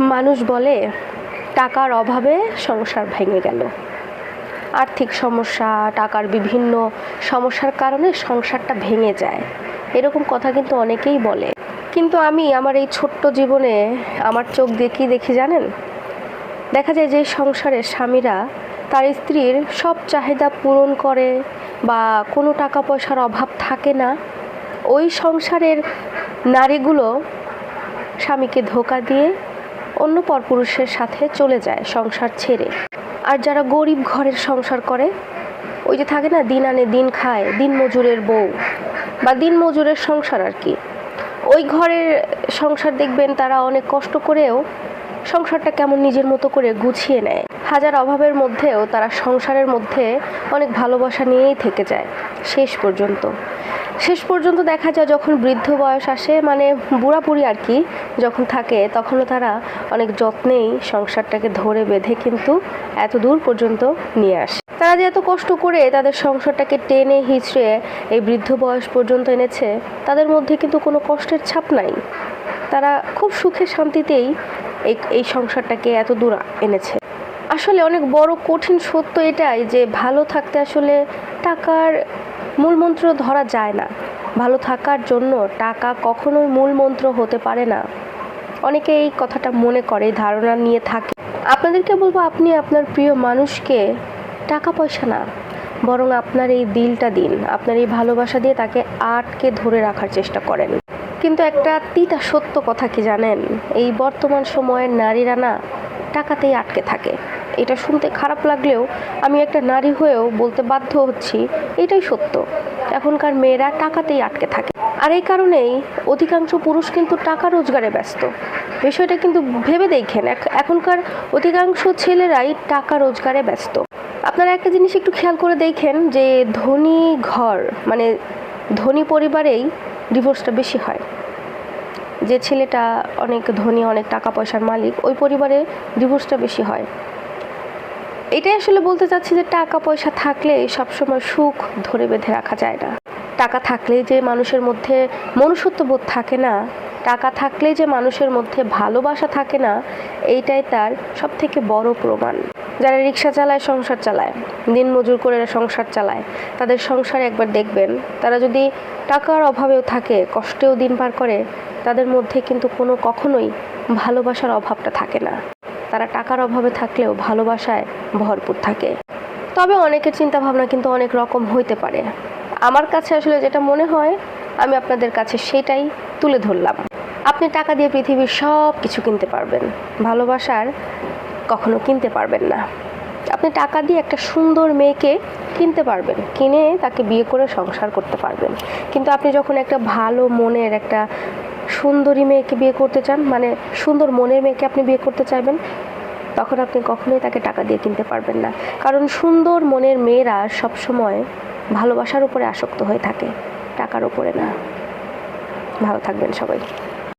মানুষ বলে, টাকার অভাবে সংসার ভেঙে গেল। আর্থিক সমস্যা, টাকার বিভিন্ন সমস্যার কারণে সংসারটা ভেঙে যায়। এরকম কথা কিন্তু অনেকেই বলে। কিন্তু আমি আমার এই ছোট্ট জীবনে আমার চোখ দেখি দেখি জানেন? দেখা যায় যে সংসারে স্বামীরা তার স্ত্রীর সব চাহিদা পূরণ করে বা কোনো টাকা পয়সার অভাব থাকে না। ওই সংসারের নারীগুলো স্বামীকে ধোকা দিয়ে অন্য পরপুরুষের সাথে চলে যায় সংসার ছেড়ে। আর যারা গরিব ঘরের সংসার করে, ওই যে থাকে না, দিন আনে দিন খায়, দিন মজুরের বউ, বা দিন মজুরের সংসার আর কি। ওই ঘরের সংসার দেখবেন তারা অনেক কষ্ট করেও সংসারটা কেমন নিজের মতো করে গুছিয়ে নেয়। হাজার অভাবের মধ্যেও তারা সংসারের মধ্যে অনেক ভালোবাসা নিয়েই থেকে যায়, শেষ পর্যন্ত। শেষ পর্যন্ত দেখা যায় যখন বৃদ্ধ বয়স আসে মানে বুড়াপুড়ি আর কি, যখন থাকে, তখনও তারা অনেক যত্নেই সংসারটাকে ধরে বেঁধে কিন্তু এত দূর পর্যন্ত নিয়ে আসে। তারা যে এত কষ্ট করে তাদের সংসারটাকে টেনে হিচড়ে এই বৃদ্ধ বয়স পর্যন্ত এনেছে, তাদের মধ্যে কিন্তু কোনো কষ্টের ছাপ নাই। তারা খুব সুখে শান্তিতেই এই এই সংসারটাকে এত দূর এনেছে। আসলে অনেক বড় কঠিন সত্য এটাই যে ভালো থাকতে আসলে টাকার মূলমন্ত্র ধরা যায় না। ভালো থাকার জন্য টাকা কখনোই মূল মন্ত্র হতে পারে না। অনেকে এই কথাটা মনে করে, ধারণা নিয়ে থাকে। আপনাদেরকে বলব, আপনি আপনার প্রিয় মানুষকে টাকা পয়সা না, বরং আপনার এই দিলটা দিন। আপনার এই ভালোবাসা দিয়ে তাকে আটকে ধরে রাখার চেষ্টা করেন। কিন্তু একটা তিতা সত্য কথা কি জানেন? এই বর্তমান সময়ের নারীরা না, টাকাতেই আটকে থাকে। এটা শুনতে খারাপ লাগলেও আমি একটা নারী হয়েও বলতে বাধ্য হচ্ছি, এটাই সত্য। এখনকার মেয়েরা টাকাতেই আটকে থাকে। আর এই কারণেই অধিকাংশ পুরুষ কিন্তু টাকা রোজগারে ব্যস্ত। বিষয়টা কিন্তু ভেবে দেখেন এখনকার অধিকাংশ ছেলেরাই টাকা রোজগারে ব্যস্ত। আপনারা একটা জিনিস একটু খেয়াল করে দেখেন যে ধনী ঘর মানে ধনী পরিবারেই ডিভোর্সটা বেশি হয়। যে ছেলেটা অনেক ধনী, অনেক টাকা পয়সার মালিক, ওই পরিবারে ডিভোর্সটা বেশি হয়। এটাই আসলে বলতে চাচ্ছি যে টাকা পয়সা থাকলে সবসময় সুখ ধরে বেঁধে রাখা যায় না। টাকা থাকলেই যে মানুষের মধ্যে মনুষ্যত্ববোধ থাকে না, টাকা থাকলেই যে মানুষের মধ্যে ভালোবাসা থাকে না, এইটাই তার সব থেকে বড় প্রমাণ। যারা রিক্সা চালায়, সংসার চালায়, দিন মজুর করে সংসার চালায়, তাদের সংসারে একবার দেখবেন, তারা যদি টাকার অভাবেও থাকে, কষ্টেও দিন পার করে, তাদের মধ্যে কিন্তু কোনো কখনোই ভালোবাসার অভাবটা থাকে না। তারা টাকার অভাবে থাকলেও ভালোবাসায় ভরপুর থাকে। তবে অনেকের চিন্তা ভাবনা কিন্তু অনেক রকম হইতে পারে। আমার কাছে আসলে যেটা মনে হয়, আমি আপনাদের কাছে সেটাই তুলে ধরলাম। আপনি টাকা দিয়ে পৃথিবীর সব কিছু কিনতে পারবেন। ভালোবাসার কখনো কিনতে পারবেন না। আপনি টাকা দিয়ে একটা সুন্দর মেয়েকে কিনতে পারবেন, কিনে তাকে বিয়ে করে সংসার করতে পারবেন। কিন্তু আপনি যখন একটা ভালো মনের একটা সুন্দরী মেয়েকে বিয়ে করতে চান মানে সুন্দর মনের মেয়েকে আপনি বিয়ে করতে চাইবেন, তখন আপনি কখনোই তাকে টাকা দিয়ে কিনতে পারবেন না। কারণ সুন্দর মনের মেয়েরা সবসময় ভালোবাসার উপরে আসক্ত হয়ে থাকে, টাকার উপরে না। ভালো থাকবেন সবাই।